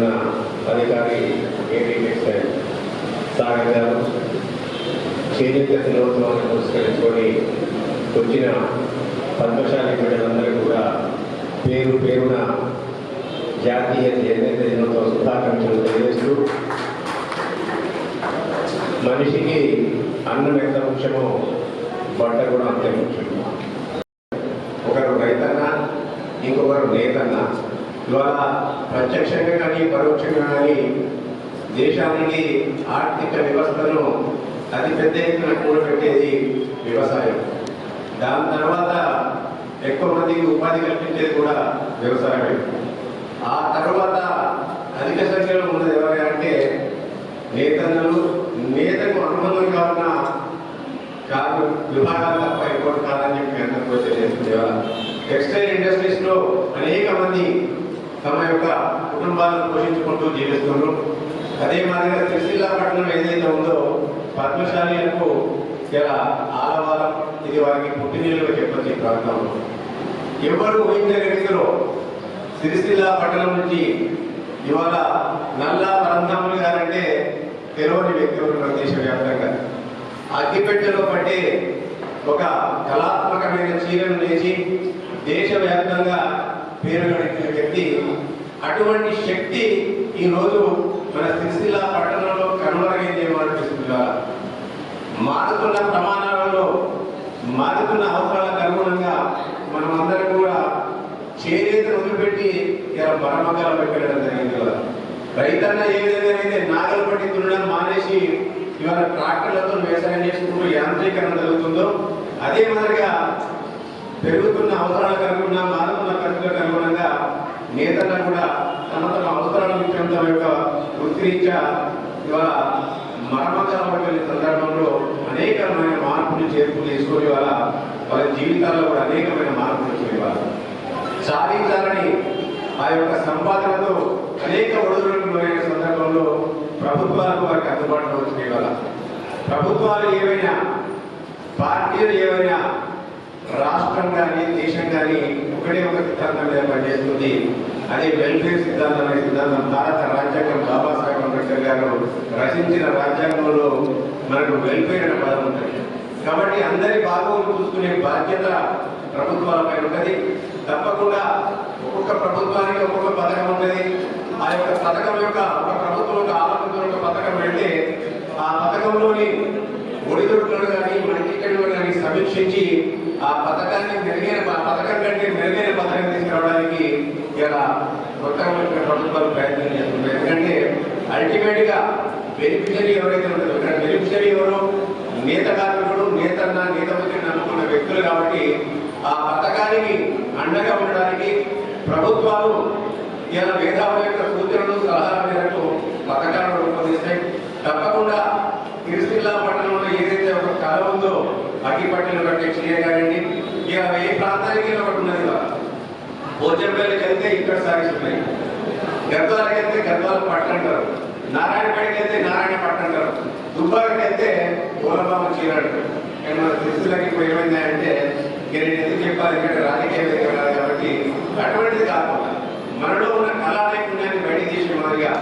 ఉన్న అధికారి ఏటీ టెక్స్టైల్ సాగర్ గారు చేనేత దినోత్సవాన్ని పురస్కరించుకొని వచ్చిన పద్మశాలి బిడ్డలందరూ కూడా పేరు పేరున జాతీయ చేనేత దినోత్సవ శుభాకాంక్షలు తెలియజేస్తూ మనిషికి అన్నం ఎంత ముఖ్యమో బట్ట కూడా అంతే ముఖ్యం. ఒకరు రైతన్న ఇంకొకరు నేతన్నా. ఇవాళ ప్రత్యక్షంగా కానీ పరోక్షంగా కానీ దేశానికి ఆర్థిక వ్యవస్థను అతి పెద్ద ఎత్తున కూడబెట్టేది వ్యవసాయం. దాని తర్వాత ఎక్కువ మందికి ఉపాధి కల్పించేది కూడా వ్యవసాయమే. ఆ తర్వాత అధిక సంఖ్యలో ఉన్నది ఎవరంటే నేతలు నేతకు అనుబంధం కావున కాదు విభాగాలు తప్ప ఇంకోటి కాదని చెప్పి అందరికీ తెలియజేస్తుంది టెక్స్టైల్ ఇండస్ట్రీస్లో అనేక మంది తమ యొక్క కుటుంబాలను పోషించుకుంటూ జీవిస్తున్నారు. అదే మాదిరిగా సిరిసిల్ల పట్టణం ఏదైతే ఉందో పద్మశాలీలకు ఇలా ఆలవారం ఇది వారికి పుట్టినీళ్ళుగా చెప్పచ్చు ఈ ప్రాంతంలో. ఎవరు ఊహించని రీతిలో సిరిసిల్ల పట్టణం నుంచి ఇవాళ నల్లా పరంధాములు గారంటే తెలియని వ్యక్తి ఉన్నారు దేశవ్యాప్తంగా అగ్గిపెట్టెలో పట్టే ఒక కళాత్మకమైన చీరను లేచి దేశవ్యాప్తంగా పేరు గడిచిన వ్యక్తి. అటువంటి శక్తి ఈ రోజు మన సిరిసిల్ల పట్టణంలో కనుమరుగైందేమో అనిపిస్తుందా మారుతున్న ప్రమాణాలలో మారుతున్న అవసరాలకు అనుగుణంగా మనం అందరం కూడా చేనేతను వదిలిపెట్టి ఇలా మరమకాల పెట్టడం జరిగింది కదా. రైతన్న ఏ విధంగా అయితే నాగలు పట్టి దున్నడం మానేసి ఇవాళ ట్రాక్టర్లతో వ్యవసాయం చేసుకుంటూ యాంత్రీకరణ జరుగుతుందో అదే మాదిరిగా పెరుగుతున్న అవసరాలకు అనుగుణంగా మారుతున్న ఖర్చులకు అనుగుణంగా నేతలను కూడా తమ తమ అవసరాలను ఇచ్చిన తమ యొక్క వృత్తిరీత్యా ఇవాళ మరమకాల సందర్భంలో అనేకమైన మార్పులు చేర్పులు తీసుకొని ఇవాళ వాళ్ళ జీవితాల్లో కూడా అనేకమైన మార్పులు వచ్చాయి సాధించాలని ఆ యొక్క సంపాదనతో అనేక ఒడిదుడుకు లోనైన సందర్భంలో ప్రభుత్వాలకు వారికి అందుబాటులో వచ్చినాయి ఇవాళ. ప్రభుత్వాలు ఏవైనా పార్టీలు ఏవైనా రాష్ట్రం కానీ దేశం కానీ ఒకటే ఒక సిద్ధాంతం మీద పనిచేస్తుంది. అదే వెల్ఫేర్ సిద్ధాంతం అనే సిద్ధాంతం భారత రాజ్యాంగం బాబాసాహెబ్ అంబేద్కర్ గారు రచించిన రాజ్యాంగంలో మనకు వెల్ఫేర్ అనే పదం ఉంటుంది. కాబట్టి అందరి బాగోగులు చూసుకునే బాధ్యత ప్రభుత్వాలపై ఉంటుంది. తప్పకుండా ఒక్కొక్క ప్రభుత్వానికి ఒక్కొక్క పథకం ఉంటుంది. ఆ యొక్క పథకం యొక్క ఒక ప్రభుత్వం యొక్క ఆలోచన యొక్క పథకం వెళ్తే ఆ పథకంలోని ఒడిదుడుకులను కానీ మంచికలను కానీ సమీక్షించి ఆ పథకాన్ని మెరుగైన పథకం కంటే మెరుగైన పథకం తీసుకురావడానికి ఇలా మొత్తం యొక్క ప్రభుత్వాలు ప్రయత్నం చేస్తున్నాయి. ఎందుకంటే అల్టిమేట్గా బెనిఫిషరీ ఎవరైతే ఉంటారో ఇక్కడ బెనిఫిషరీ ఎవరు? నేత కార్మికుడు నేతన్న నేత మంత్రిని నమ్ముకున్న వ్యక్తులు కాబట్టి ఆ పథకానికి అండగా ఉండడానికి ప్రభుత్వాలు ఇలా మేధావుల యొక్క సూచనలు సలహాల మేరకు పథకాలను రూపొందిస్తాయి. తప్పకుండా తిరుసిల్లా పట్టణంలో ఏదైతే ఒక కళ ఉందో అగ్గిపట్టిన కట్టే చేయగానండి ఇక ఏ ప్రాంతానికి ఒకటి ఉన్నది కదా భోజనపల్లికి వెళ్తే ఇక్కడ సారీస్ ఉన్నాయి గద్వాలకి వెళ్తే గద్వాల పట్టు అంటారు. నారాయణపేటకి వెళ్తే నారాయణ పట్టు అంటారు. దుబ్బాకి వెళ్తే గోలబాబు చీర అంటారు. కానీ మన తిరుసులకి ఇప్పుడు ఏమైందంటే నేను ఎందుకు చెప్పాలి ఎందుకంటే రాజకీయ కాబట్టి అటువంటిది కాకుండా మనలో ఉన్న కళా నైపుణ్యాన్ని బయట తీసే మాదిరిగా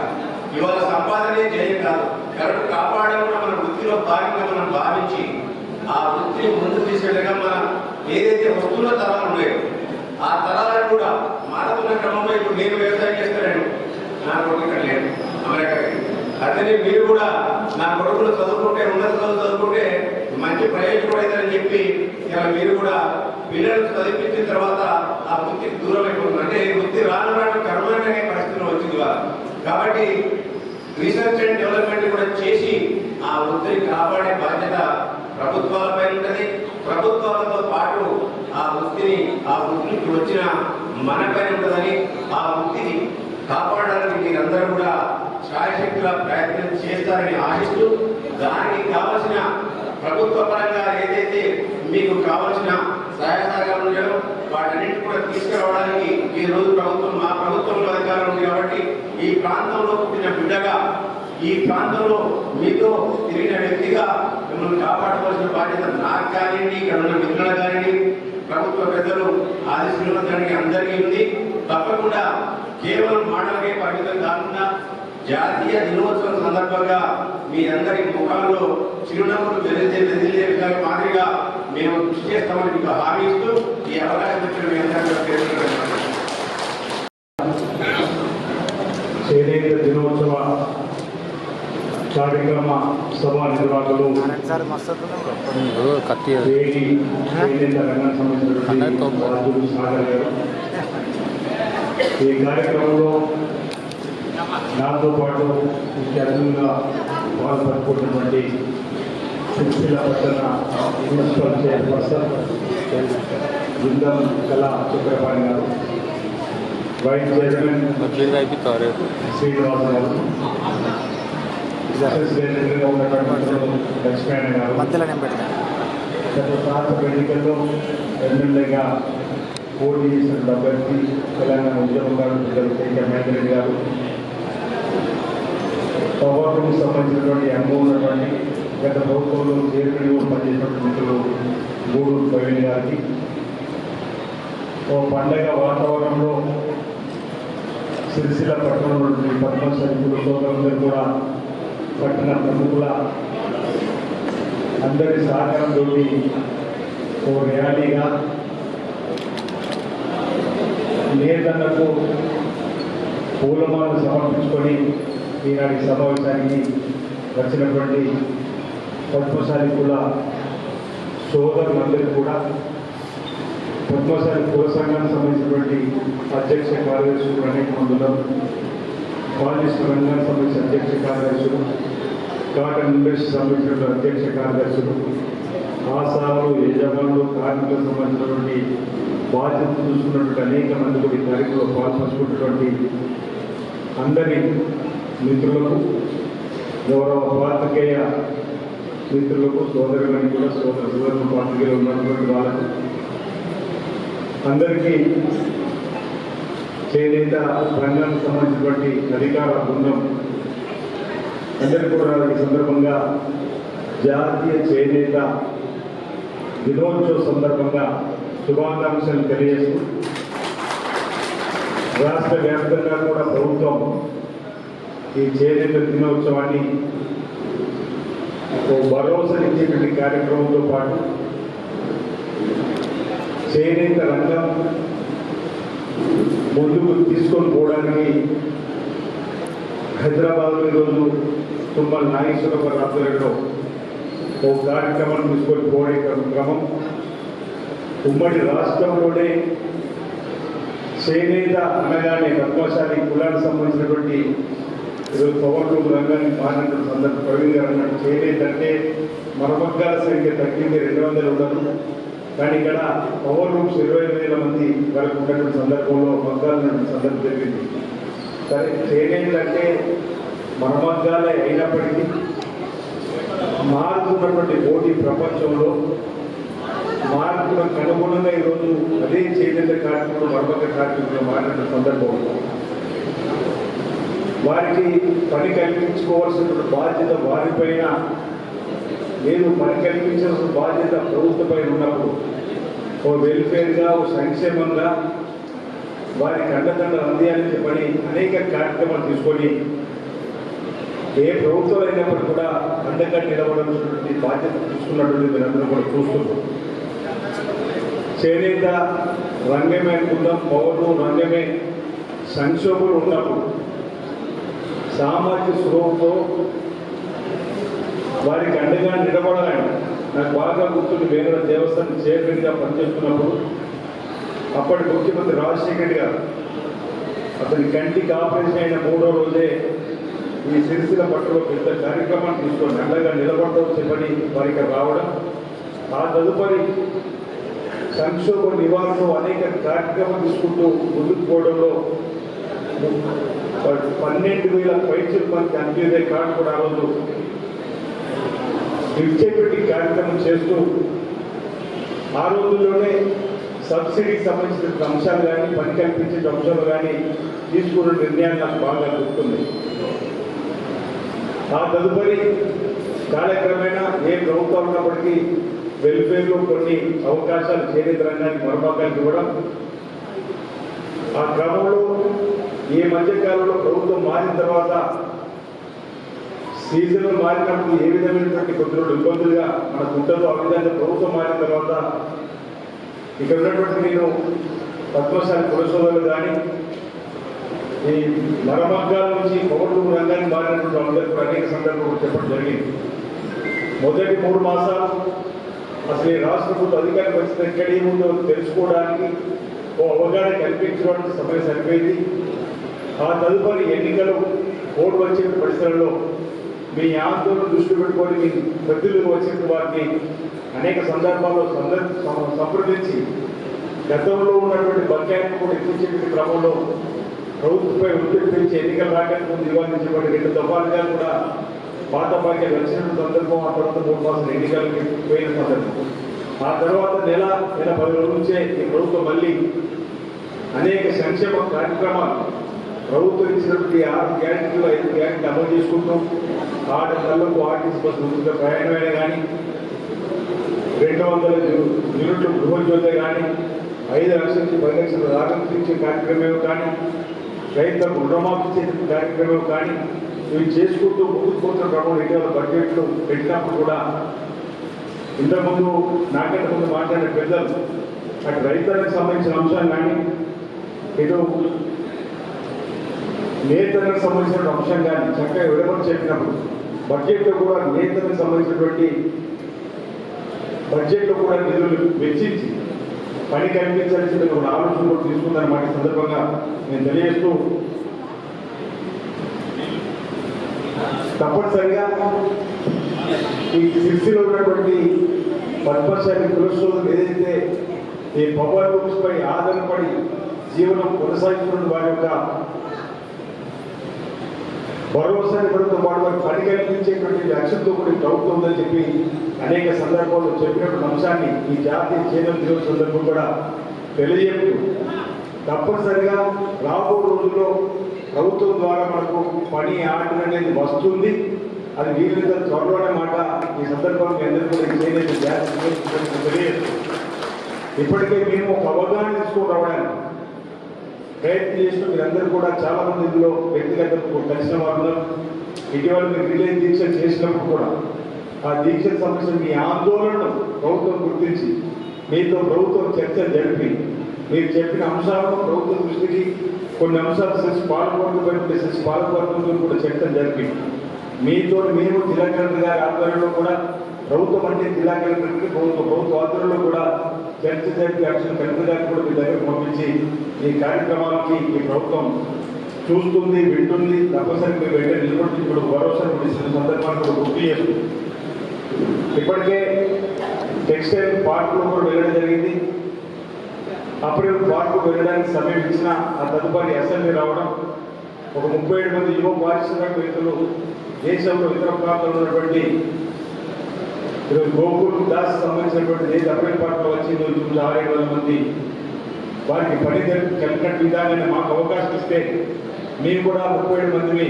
ఇవాళ సంపాదనే జయం కాదు. కరెక్ట్ కాపాడడం కూడా మన వృత్తిలో భాగంగా మనం భావించి ఆ వృత్తిని ముందు తీసుకెళ్ళగా మన ఏదైతే వస్తున్న తరాలు ఉన్నాయో ఆ తరాలను కూడా మారుతున్న క్రమంలో ఇప్పుడు నేను వ్యవసాయం చేస్తాను నా కొడుకు ఇక్కడ లేడు అమెరికాకి. అతని మీరు కూడా నా కొడుకులు చదువుకుంటే ఉన్నత చదువు చదువుకుంటే మంచి ప్రయోజకుడు అవుతారని చెప్పి ఇలా మీరు కూడా పిల్లలకు చదివించిన తర్వాత ఆ వృత్తికి దూరం అయిపోతుంది. అంటే ఈ వృత్తి రాను రాను కర్మనే పరిస్థితులు వచ్చింది కాబట్టి రీసెర్చ్ అండ్ డెవలప్మెంట్ కూడా చేసి ఆ వృత్తిని కాపాడే బాధ్యత ప్రభుత్వాలపై ఉంటుంది. ప్రభుత్వాలతో పాటు ఆ వృత్తిని ఆ వృత్తికి వచ్చిన మనపై ఉంటుందని ఆ వృత్తిని కాపాడడానికి మీరందరూ కూడా శాయశక్తుల ప్రయత్నం చేస్తారని ఆశిస్తూ దానికి కావలసిన ప్రభుత్వ పరంగా ఏదైతే మీకు కావలసిన సహాయ సహకారం ఉన్నాయో వాటన్నింటి కూడా తీసుకురావడానికి ఈ రోజు ప్రభుత్వం మా ప్రభుత్వంలో అధికారం ఉంది కాబట్టి ఈ ప్రాంతంలో పుట్టిన బిడ్డగా ఈ ప్రాంతంలో మీతో తిరిగిన వ్యక్తిగా మిమ్మల్ని కాపాడుకోవాల్సిన బాధ్యత నాకు కానివ్వండి ఇక్కడ ఉన్న మిత్రులు కానివ్వండి ప్రభుత్వ పెద్దలు ఆది శ్రీమంతానికి అందరికీ ఉంది. తప్పకుండా కేవలం మాటలకే పరిమితం కాకుండా జాతీయ దినోత్సవం సందర్భంగా మీ అందరి ముఖాల్లో చిరునవ్వులు వెలిసే వెదిలే విధంగా మాదిరిగా మేము కృషి చేస్తామని మీకు హామీ ఇస్తూ ఈ అవకాశం ఇచ్చిన మీ అందరికీ కూడా తెలుసుకుంటున్నాను. చేనేత దినోత్సవ కార్యక్రమ సభా నిర్వాహకులు సార్ మస్తు అవుతుంది కత్తి వేడి చేనేత రంగం సంబంధించినటువంటి రాజులు సాగర్ గారు ఈ కార్యక్రమంలో నాతో పాటు ముఖ్య అతిథులుగా పాల్పంచుకున్నటువంటి సిరిసిల్ల పట్టణ మున్సిపల్ చైర్పర్సన్ బృందం కళా చక్రపాణి గారు వైస్ చైర్మన్ మధ్యలో అయిపోతారు శ్రీనివాస్ గారు సెక్రటరీగా ఉన్నటువంటి లక్ష్మీనారాయణ గారు మధ్యలో నేను పెడతాను ఎన్నికల్లో ఎమ్మెల్యేగా పోటీ చేసిన అభ్యర్థి తెలంగాణ ఉద్యమకారులు గారు సంబంధించినటువంటి అనుభవం ఉన్నటువంటి గత ప్రభుత్వంలో చేరుకుని పనిచేసినటువంటి మిత్రులు గూడూరు ప్రవీణ్ గారికి ఓ పండగ వాతావరణంలో సిరిసిల్ల పట్టణంలో పద్మ సైనికులు సోదరులందరూ కూడా పట్టణ ప్రముఖుల అందరి సహకారంతో ఓ ర్యాలీగా నేతలకు పూలమాలను సమర్పించుకొని ఈనాటి సమావేశానికి వచ్చినటువంటి పద్మశాలి కుల సోదరులందరూ కూడా పద్మశాలి కుల సంఘానికి సంబంధించినటువంటి అధ్యక్ష కార్యదర్శులు అనేక మందులు కాలేజ్ రంగానికి సంబంధించిన అధ్యక్ష కార్యదర్శులు కాటన్ ఇన్వెస్ట్ సంబంధించిన అధ్యక్ష కార్యదర్శులు ఆసాలు యజమానులు కార్మికులకు సంబంధించినటువంటి బాధ్యత చూసుకున్నటువంటి అనేక మంది కూడా ఈ కార్యక్రమంలో పాల్పంచుకున్నటువంటి అందరి మిత్రులకు గౌరవ పాత్రికేయ మిత్రులకు సోదరులను కూడా సోదర సోదరులు పాత్రికేయులు ఉన్నటువంటి వాళ్ళకు అందరికీ చేనేత రంగానికి సంబంధించినటువంటి అధికార బృందం అందరికీ కూడా ఈ సందర్భంగా జాతీయ చేనేత దినోత్సవ సందర్భంగా శుభాకాంక్షలు తెలియజేస్తూ రాష్ట్ర వ్యాప్తంగా కూడా ప్రభుత్వం ఈ చేనేత దినోత్సవాన్ని ఒక భరోసానిచ్చేటువంటి కార్యక్రమంతో పాటు చేనేత రంగం ముందుకు తీసుకొని పోవడానికి హైదరాబాద్లో ఈరోజు తుమ్మల నాగేశ్వరరావు గారి ఆధ్వర్యంలో ఓ కార్యక్రమం తీసుకొని పోయే క్రమం ఉమ్మడి రాష్ట్రంలోనే చేనేత అనగానే పద్మశాలి కులానికి సంబంధించినటువంటి ఈరోజు పవర్ రూమ్ రంగాన్ని మారినటువంటి సందర్భం. ప్రవీణ్ గారు అన్నట్టు చేనేత అంటే మరమగ్గాల సంఖ్య తగ్గింది రెండు వందలు ఉండదు. కానీ ఇక్కడ పవర్ రూమ్స్ ఇరవై వేల మంది వరకు ఉన్నటువంటి సందర్భంలో మగ్గాలు సందర్భం జరిగింది. సరే చేనేత అంటే అయినప్పటికీ మారుతున్నటువంటి పోటీ ప్రపంచంలో మార్పులకు అనుగుణంగా ఈరోజు అదే చేనేత కార్మికులు మరొక కార్మికులు మారిన సందర్భం. వారికి పని కల్పించుకోవాల్సిన బాధ్యత వారిపైన నేను పరికల్పించాల్సిన బాధ్యత ప్రభుత్వపై ఉన్నప్పుడు ఓ వెల్ఫేర్గా ఓ సంక్షేమంగా వారికి అండదండలు అందియాలని పని అనేక కార్యక్రమాలు తీసుకొని ఏ ప్రభుత్వం అయినప్పుడు కూడా అండగా నిలబడాల్సినటువంటి బాధ్యత తీసుకున్నటువంటి మీరందరూ కూడా చూస్తున్నాం చేనేత రంగమే అనుకుందాం పౌరులు రంగమే సంక్షోభులు ఉన్నప్పుడు సామాజిక స్వరూపంతో వారికి అండగా నిలబడాలని నాకు బాగా గుర్తుండి వేరే దేవస్థానం చైర్మన్గా పనిచేస్తున్నప్పుడు అప్పటి ముఖ్యమంత్రి రాజశేఖర్ గారు అతని కంటికి ఆపరేషన్ అయిన మూడో రోజే ఈ సిరిసిల పట్టులో పెద్ద కార్యక్రమాన్ని తీసుకొని అండగా నిలబడతాం చెప్పని వారికి రావడం ఆ తదుపరి సంక్షోభ నివారణలో అనేక కార్యక్రమాలు తీసుకుంటూ ముందుకు పోవడంలో పన్నెండు వేల పైసలు మనకి అంత్యోదయ కార్డు కూడా ఆ రోజు ఇచ్చేటువంటి కార్యక్రమం చేస్తూ ఆ రోజుల్లోనే సబ్సిడీకి సంబంధించిన అంశాలు కానీ పని కల్పించే అంశాలు కానీ తీసుకున్న నిర్ణయాలు నాకు బాగా గుర్తుంది ఆ తదుపరి కాలక్రమేణా ఏ ప్రభుత్వం ఉన్నప్పటికీ వెల్ఫేర్లో కొన్ని అవకాశాలు చేనేత రంగానికి మరొకరికి ఇవ్వడం ఆ క్రమంలో ఈ మధ్యకాలంలో ప్రభుత్వం మారిన తర్వాత సీజన్ మారినప్పుడు ఏ విధమైనటువంటి కొద్ది రోజులు ఇబ్బందులుగా మనకు ఉంటుందో ఆ విధంగా ప్రభుత్వం మారిన తర్వాత ఇక్కడ ఉన్నటువంటి నేను పద్మశాలి పురసభలు కానీ ఈ మరమగ్గాల నుంచి పౌరులు రంగాన్ని మారినటువంటి అందరికీ అనేక సందర్భాలు చెప్పడం జరిగింది. మొదటి మూడు మాసాలు అసలు ఈ రాష్ట్ర ప్రభుత్వ అధికారికి పరిస్థితి ఎక్కడ ఏముందో తెలుసుకోవడానికి ఓ అవగాహన కల్పించడానికి సమయం సరిపోయింది. ఆ తదుపరి ఎన్నికలు ఓటు వచ్చే పరిస్థితుల్లో మీ ఆందోళన దృష్టి పెట్టుకొని మీ ప్రతినిధులు వచ్చిన వారిని అనేక సందర్భాల్లో సంప్రదించి గతంలో ఉన్నటువంటి బకాయిలను కూడా ఇప్పించే క్రమంలో ప్రభుత్వంపై ఒత్తిడి పెంచి ఎన్నికలు రాకనే ముందు నివారించబడి రెండు దఫాలుగా కూడా పాత బాక్యాలు వచ్చిన సందర్భం ఆ తర్వాత మూడు మాసాలు ఎన్నికలకి పోయిన సందర్భం. ఆ తర్వాత నెల నెల పది రోజుల నుంచే ఈ ప్రభుత్వం మళ్ళీ అనేక సంక్షేమ కార్యక్రమాలు ప్రభుత్వం ఇచ్చినటువంటి ఆరు గ్యారెంటీలు ఐదు గ్యారెంటీ అమలు చేసుకుంటూ ఆరు నెలలకు ఆర్టీసీ బస్సు ఉచిత ప్రయాణమైన కానీ రెండు వందల యూనిట్లు గృహజ్యోతి కానీ ఐదు లక్షల నుంచి పది లక్షల రాగం ఇచ్చే కార్యక్రమం కానీ రైతులకు రుణమాఫీ చేసే కార్యక్రమం కానీ ఇవి చేసుకుంటూ ముందుకు పోతున్న క్రమంలో ఇటీవల బడ్జెట్లు పెట్టినప్పుడు కూడా ఇంతకుముందు నాకంటే ముందు మాట్లాడిన పెద్దలు అటు రైతులకు సంబంధించిన అంశాలు కానీ ఇటు నేతలకు సంబంధించిన అంశం కానీ చక్కగా విడమని చెప్పినప్పుడు బడ్జెట్లో కూడా నేతలకు సంబంధించినటువంటి బడ్జెట్లో కూడా నిధులు వెచ్చించి పని కల్పించాల్సిన ఒక ఆలోచన కూడా తీసుకుందన్నమాట ఈ సందర్భంగా నేను తెలియజేస్తూ తప్పనిసరిగా ఈ సిరిసిలో ఉన్నటువంటి పద్మశాలి కులశోధులు ఏదైతే ఈ పవర్ రూమ్స్ పై ఆధారపడి జీవనం కొనసాగిస్తున్న వారి యొక్క భరోసాని పడుతూ పాటు వారికి పని కల్పించేటువంటి లక్ష్యంతో కూడా ప్రభుత్వం ఉందని చెప్పి అనేక సందర్భాల్లో చెప్పినటువంటి అంశాన్ని ఈ జాతీయ చేతుల దివస్ సందర్భం కూడా తెలియజేస్తూ తప్పనిసరిగా రాబో రోజుల్లో ప్రభుత్వం ద్వారా మనకు పని ఆర్డర్ అనేది వస్తుంది. అది వీలైనంత త్వరలో అనే మాట ఈ సందర్భంలో మీ అందరూ కూడా ఈ చేనేత ఇప్పటికే మేము ఒక అవగాహన తీసుకుని రావడానికి ప్రయత్నం చేసిన మీరందరూ కూడా చాలా మంది ఇందులో వ్యక్తిగత కలిసిన వాళ్ళు ఇటీవల మీరు రిలే దీక్ష చేసినప్పుడు కూడా ఆ దీక్షకు సంబంధించిన మీ ఆందోళనను ప్రభుత్వం గుర్తించి మీతో ప్రభుత్వం చర్చ జరిపి మీరు చెప్పిన అంశాలను ప్రభుత్వ దృష్టికి కొన్ని అంశాలు సెస్ పాల్గొనకపోయినప్పుడు సెస్ పాల్గొనడంతో కూడా చర్చ జరిపి మీతో మేము జిల్లా కలెక్టర్ గారి ఆధ్వర్యంలో కూడా ప్రభుత్వం అంటే జిల్లా కలెక్టర్కి ప్రభుత్వ ప్రభుత్వ ఆధ్వర్యంలో కూడా చర్చ్ జరిపి యాక్షన్ కలెక్టర్ కూడా మీ దగ్గర పంపించి ఈ కార్యక్రమానికి ఈ ప్రభుత్వం చూస్తుంది వింటుంది తప్పనిసరి మీరు వెంటనే నిలబడి ఇప్పుడు భరోసా ఇస్తున్న సందర్భాన్ని కూడా గుర్తు చేస్తుంది ఇప్పటికే టెక్స్టైల్ పార్కులో కూడా వెళ్ళడం జరిగింది. అప్పుడే పార్కు వెళ్ళడానికి సమయం ఇచ్చిన ఆ తదుపరి అసెంబ్లీ రావడం ఒక ముప్పై ఏడు మంది యువ పారిశ్రామికవేత్తలు దేశంలో ఇతర ప్రాంతాల్లో ఉన్నటువంటి ఈరోజు గోకుల్ దాస్ సంబంధించినటువంటి ఏ అప్పీల్ పార్టీలో వచ్చి ఈరోజు ఆరేడు వందల మంది వారికి పని చెప్పినట్టు విధానాన్ని మాకు అవకాశం ఇస్తే మేము కూడా ముప్పై ఏడు మందిని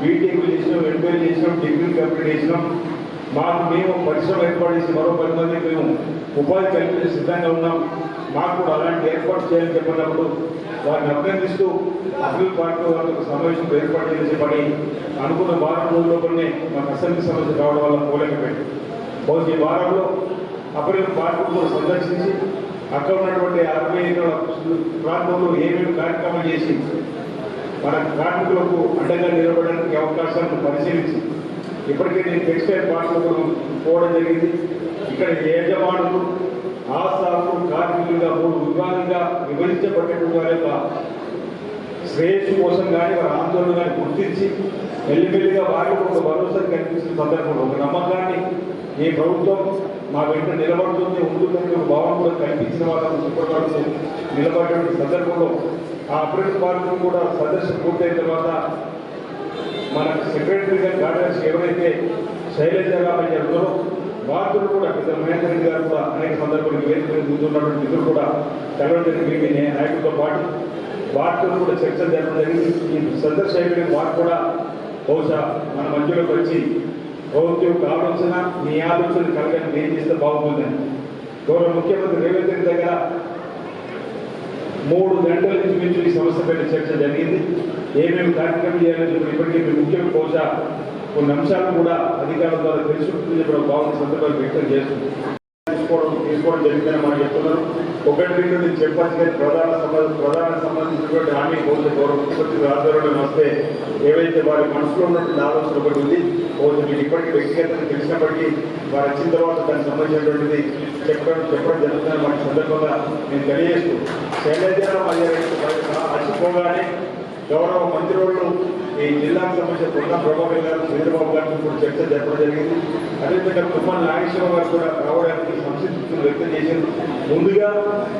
బీటెక్లు చేసినాం ఎంపీలు చేసినాం డిగ్రీ కంప్లీట్ చేసినాం. మాకు మేము పరిశ్రమ ఏర్పాటు చేసి మరో పది మందికి మేము ఉపాధి కల్పించే సిద్ధంగా ఉన్నాం. మాకు కూడా అలాంటి ఏర్పాటు చేయాలని చెప్పినప్పుడు వారిని అభ్యర్థిస్తూ అభివృద్ధి పార్టీ వాళ్ళకు సమావేశం ఏర్పాటు చేసే పని అనుకున్న వారం రోజుల్లోనే మాకు అసెంబ్లీ సమస్య కావడం వల్ల పోలేకపోయింది ఈ వారంలో అభివృద్ధి పార్టీ సందర్శించి అక్కడ ఉన్నటువంటి అరవై ప్రాంతంలో ఏమేమి కార్యక్రమాలు చేసి మన కార్మికులకు అండగా నిలబడడానికి అవకాశాలను పరిశీలించి ఇప్పటికే నేను టెక్స్టైల్ పార్కులకు పోవడం జరిగింది. ఇక్కడ యజమానులు ఆశాలు కార్మికులుగా మూడు విభాగంగా విభజించబడినటువంటి వారి యొక్క శ్రేయస్సు కోసం కానీ వారి ఆందోళన కానీ గుర్తించి మెల్లిమెల్లిగా వారికి ఒక భరోసా కనిపిస్తున్న సందర్భంలో ఒక నమ్మకాన్ని ఏ ప్రభుత్వం మా వెంట నిలబడుతుంది ఉంటుందని ఒక భావన కూడా కనిపించిన వాళ్ళని సుఖపడుతూ నిలబడిన సందర్భంలో ఆ అభివృద్ధి పార్కులు కూడా సదస్సు పూర్తయిన తర్వాత మన సెక్రటరీగా గార్డెన్స్ ఎవరైతే శైలజ రామయ్య ఉన్నారో వారు కూడా పెద్ద మహేందర్ రెడ్డి గారు కూడా అనేక సందర్భాలు వేదిక ముందున్నటువంటి నిధులు కూడా కలవడం జరిగింది. నాయకులతో పాటు వార్తలు కూడా చర్చలు జరపడం జరిగింది. ఈ సదస్సు అయిపోయిన వారు కూడా బహుశా మన మధ్యలోకి వచ్చి ప్రభుత్వం యొక్క ఆలోచన మీ ఆలోచన కలగని ఏం చేస్తే బాగుంటుందని గౌరవ ముఖ్యమంత్రి రేవంత్ రెడ్డి దగ్గర మూడు గంటల నుంచి మించి ఈ సమస్యపై చర్చ జరిగింది. ఏమేమి కార్యక్రమం చేయాలని చెప్పి ఇప్పటికీ మీ ముఖ్యం బహుశా కొన్ని అంశాలను కూడా అధికారుల ద్వారా తెలుసుకుంటుంది చెప్పడం బాగుంది సందర్భాలు వ్యక్తం చేస్తుంది. తీసుకోవడం జరిగిందని మనం చెప్తున్నారు ఒకటి రెండు నేను చెప్పచ్చు కానీ ప్రధాన సంబంధ ప్రధాన సంబంధించినటువంటి హామీ పోతే గౌరవ ముఖ్యమంత్రి ఆధ్వర్యంలో వస్తే ఏవైతే వారి మనసులో ఉన్నటువంటి ఆలోచన ఒకటి ఉంది పోతే మీకు ఇప్పటికీ వ్యక్తిగతంగా తెలిసినప్పటికీ వారు వచ్చిన తర్వాత దానికి సంబంధించినటువంటిది చెప్పడం చెప్పడం జరుగుతుందని మన సందర్భంగా నేను తెలియజేస్తూ శైలజారాం అయ్యారు అచ్చిపోగానే గౌరవ మంత్రులు ఈ జిల్లాకు సంబంధించిన పొన్న ప్రభాకర్ గారు చంద్రబాబు గారితో కూడా చర్చ జరపడం జరిగింది. అదేవిధంగా తుమ్మల నాగేశ్వర గారు కూడా రావడానికి సంసిద్ధులు వ్యక్తం చేశారు. ముందుగా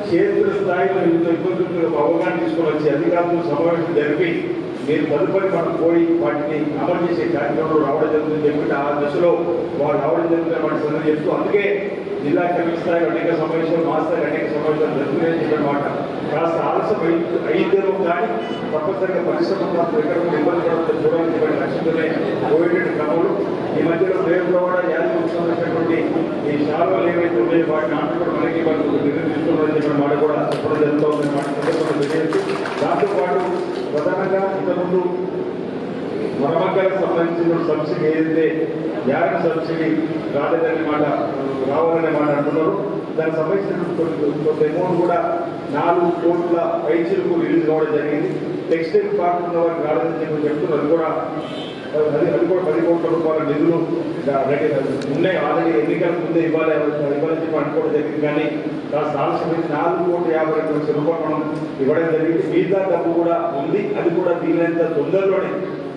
క్షేత్ర స్థాయిలో ఇంత ఇబ్బందులు అవగాహన తీసుకొని వచ్చి అధికారులు సమావేశం జరిపి మీరు తదుపరి మనం పోయి వాటిని అమలు చేసే కార్యక్రమంలో రావడం జరుగుతుంది చెప్పి ఆ దశలో వారు రావడం జరుగుతున్న వాటి సంగతి చెప్తూ అందుకే జిల్లా కమిటీ స్థాయి అనేక సమావేశాలు మా స్థాయి అనేక సమావేశాలు జరుగుతున్నాయని చెప్పినమాట. కాస్త ఆలస్యం అయి- కానీ తప్పనిసరిగా పరిశ్రమ మాత్రం ఎక్కడ ఇబ్బంది పడకుండా చూడాలని చెప్పి లక్ష్యంతోనే పోయేటువంటి క్రమంలో ఈ మధ్యలో రేపు కూడా యాదవ సంబంధించినటువంటి ఈ శాలలు ఏవైతే ఉన్నాయో వాటిని ఆటలు మనకి వాళ్ళు నిర్ణయం చెప్పిన మాట కూడా చెప్పడం జరుగుతుందని మాట సందర్భంగా తెలియజేస్తూ ప్రధానంగా ఇంతకుముందు మరమ్మకాలకు సంబంధించిన సబ్సిడీ ఏదైతే యాగ సబ్సిడీ రాలేదనే మాట రావాలనే మాట అంటున్నారు. దానికి సంబంధించిన కొంత అమౌంట్ కూడా నాలుగు కోట్ల పైచీలకు రిలీజ్ కావడం జరిగింది. టెక్స్టైల్ పార్క్ ఉన్న వారికి రాలేదని చెప్పి చెప్తున్నారు. కూడా అది అది పది కోట్ల రూపాయల నిధులు దా- ఉన్నాయి ఆల్రెడీ ఎన్నికల ముందే ఇవ్వాలి ఇవ్వాలని చెప్పి అనుకోవడం జరిగింది కానీ కాస్త ఆలస్యమైంది నాలుగు కోట్ల యాభై రెండు లక్షల రూపాయలు మనం ఇవ్వడం జరిగింది మిగతా డబ్బు కూడా ఉంది అది కూడా వీలైనంత తొందరలోనే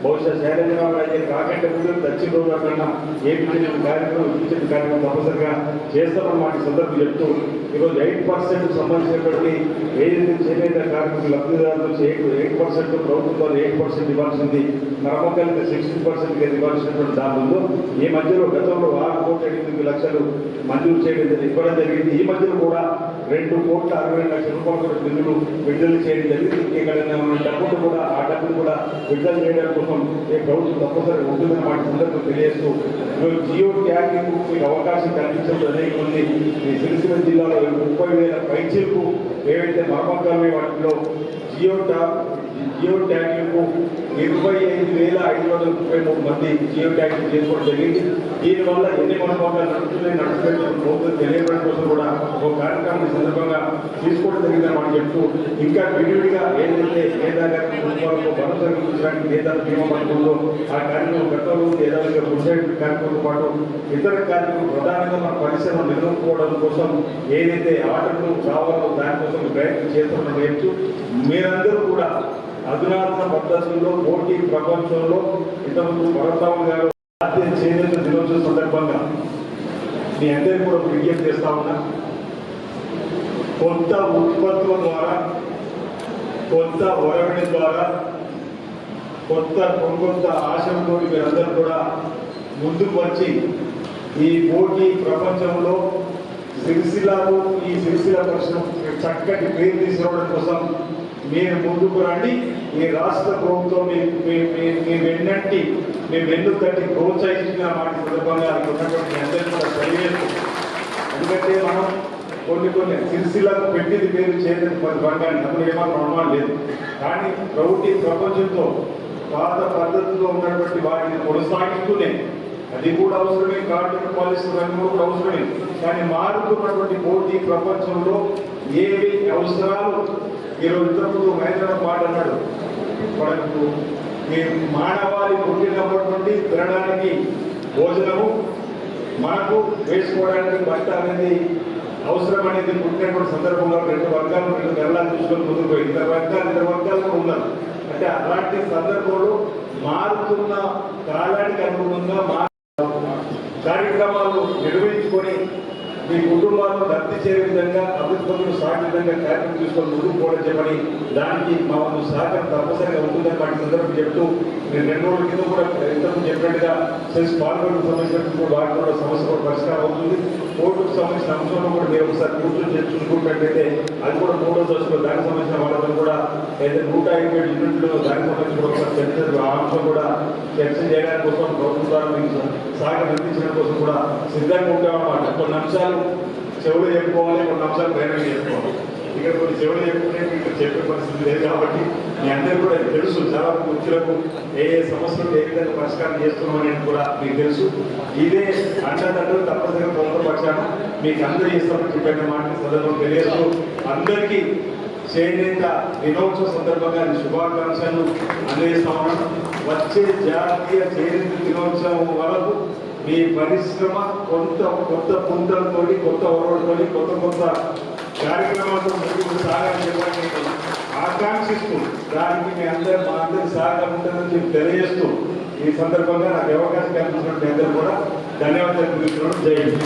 బహుశా శైలజరావు అయితే కాకంటే ముందు దక్షిణ కన్నా ఏపీ కార్యక్రమం ఇప్పించిన కార్యక్రమం తప్పనిసరిగా చేస్తామని మాట సందర్భం చెప్తూ ఈరోజు ఎయిట్ పర్సెంట్ సంబంధించినటువంటి ఏదైతే చేనేత కార్మికులు లబ్ధిదారులు ఎయిట్ ఎయిట్ పర్సెంట్ ప్రభుత్వం ఎయిట్ పర్సెంట్ ఇవ్వాల్సింది మరమ్మకాలకి సిక్స్టీన్ పర్సెంట్ ఇవ్వాల్సినటువంటి దాని ముందు ఈ మధ్యలో గతంలో ఆరు కోట్ల ఎనిమిది లక్షలు మంజూరు చేయడం ఇవ్వడం జరిగింది. ఈ మధ్యలో కూడా రెండు కోట్ల అరవై రెండు లక్షల రూపాయలు బిల్లులు విడుదల చేయడం జరిగింది. ఇక్కడ డబ్బులు కూడా ఆ డబ్బులు కూడా విడుదల చేయడం కోసం ఈ ప్రభుత్వం తప్పనిసరి ఉంటుందని వాటి సందర్భం తెలియజేస్తూ ఈరోజు జియో ట్యాగింగ్ మీకు అవకాశం కల్పించడం అనేది ఉంది ఈ సిరిసిల్ల జిల్లాలో ముప్పై వేల పైచీలకు ఏవైతే మరమ్మకాలు వాటిలో జియో ట్యాగ్ జియో ట్యాగ్లకు ఇరవై ఐదు వేల ఐదు వందల ముప్పై మూడు మంది జియో ట్యాగ్లు చేసుకోవడం జరిగింది. దీనివల్ల ఎన్ని మనోభావాలు నడుస్తున్నాయి నడుస్తున్నాయి ప్రభుత్వం తెలియడం కోసం కూడా ఒక కార్యక్రమం సందర్భంగా తీసుకోవడం జరిగిందని మనం చెప్తూ ఇంకా విడివిడిగా ఏదైతే నేదాగా కుటుంబాలకు భరోసా కల్పించడానికి నేతాలు బీమా పథకంలో ఆ కార్యక్రమం గతంలో ఏదైనా గుడ్సైడ్ కార్యక్రమంతో పాటు ఇతర కార్యక్రమం ప్రధానంగా మన పరిశ్రమ నిలుపుకోవడం కోసం ఏదైతే ఆటలు రావాలో దానికోసం ప్రయత్నం చేస్తున్న చెప్తూ మీరందరూ కూడా అధునాతన పద్ధతుల్లో పోటీ ప్రపంచంలో ఇంతకుముందు భరతరావు గారు జాతీయ చేనేత దినోత్సవం సందర్భంగా మీ అందరికీ కూడా ఒక విజ్ఞప్తి చేస్తా ఉన్నా. కొత్త ఉత్పత్తుల ద్వారా కొత్త ఒరవడి ద్వారా కొత్త కొత్త ఆశలతో మీరందరూ కూడా ముందుకు వచ్చి ఈ పోటీ ప్రపంచంలో సిరిసిల్లాకు ఈ సిరిసిల్ల పరిశ్రమ చక్కటి పేరు తీసుకురావడం కోసం మీరు ముందుకు రండి ఈ రాష్ట్ర ప్రభుత్వం మీ మీ- మీ- మీ వెన్నంటి మీ వెన్ను తట్టి ప్రోత్సహించిన వాటి సందర్భంగా అది ఉన్నటువంటి అందరికీ కూడా తెలియజేస్తూ ఎందుకంటే మనం కొన్ని కొన్ని సిరిసిలకు పెట్టింది పేరు చేయలేదు పది బంగారు అందులో ఏమాత్రం అనుమానం లేదు. కానీ ప్రౌఢి ప్రపంచంతో పాత పద్ధతిలో ఉన్నటువంటి వాటిని కొనసాగిస్తూనే అది కూడా అవసరమే కార్డు పాలసీ రంగం కూడా అవసరమే. కానీ మారుతున్నటువంటి పోటీ ప్రపంచంలో ఏవి అవసరాలు ఈరోజు ఇంతకుముందు మహేంద్ర మాట అన్నాడు. మనకు మీరు మానవాళి పుట్టినప్పటి నుండి తినడానికి భోజనము మనకు వేసుకోవడానికి బట్ట అనేది అవసరం అనేది పుట్టినటువంటి సందర్భంలో రెండు వర్గాలు రెండు నెలలు చూసుకొని ముందుకు పోయి ఇద్దరు వర్గాలు ఇద్దరు వర్గాలు కూడా ఉన్నారు. అంటే అలాంటి సందర్భంలో మారుతున్న కాలానికి అనుగుణంగా మారు కార్యక్రమాలు నిర్వహించుకొని మీ కుటుంబాలను లబ్ధి చేరే విధంగా అభివృద్ధి పనులు సాగే విధంగా కార్యక్రమం తీసుకొని ముందుకు పోవడం చెప్పని దానికి మా వంతు సహకారం తప్పనిసరిగా ఉంటుందని వాటి సందర్భం చెప్తూ నేను రెండు రోజుల కింద కూడా ఇంతకు చెప్పినట్టుగా సెల్స్ పాల్గొనకు సంబంధించిన వాటి కూడా సమస్య కూడా పరిష్కారం అవుతుంది. కోర్టుకు సంబంధించిన అంశంలో కూడా మీరు ఒకసారి కూర్చొని చర్చించుకున్నట్టయితే అది కూడా మూడో దశలో దానికి సంబంధించిన వాళ్ళతో కూడా అయితే నూట ఇరవై ఏడు యూనిట్లు దానికి సంబంధించిన ఒకసారి చర్చ ఆ అంశం కూడా చర్చ చేయడానికి కోసం ప్రభుత్వం ద్వారా మీకు సహకారం అందించడం కోసం కూడా సిద్ధంగా ఉంటామన్నమాట. కొన్ని అంశాలు చెవులు చెప్పుకోవాలి కొన్ని అంశాలు బహిరంగ చెప్పుకోవాలి ఇక్కడ కొన్ని చెవులు చెప్పుకునే మీకు చెప్పే పరిస్థితి లేదు కాబట్టి మీ అందరికీ కూడా తెలుసు. చాలా వృత్తులకు ఏ ఏ సమస్యలు ఏ విధంగా పరిష్కారం చేస్తున్నాం అనేది కూడా మీకు తెలుసు. ఇదే అండదండలు తప్పనిసరిగా ప్రభుత్వ మీకు అందరూ చేస్తామని చెప్పిన మాట సందర్భం తెలియదు అందరికీ చేనేత దినోత్సవ సందర్భంగా శుభాకాంక్షలు అందజేస్తామని వచ్చే జాతీయ చేనేత దినోత్సవం వరకు మీ పరిశ్రమ కొంత కొత్త పుంతలతో కొత్త ఒరవడితో కొత్త కొత్త కార్యక్రమాలతో ముందుకు సాగాలని చెప్పని ఆకాంక్షిస్తూ దానికి మీ అందరూ మా అందరి సహకారం ఉంటుందని చెప్పి తెలియజేస్తూ ఈ సందర్భంగా నాకు అవకాశం కల్పించినట్టు అందరూ కూడా ధన్యవాదాలు జై హింద్.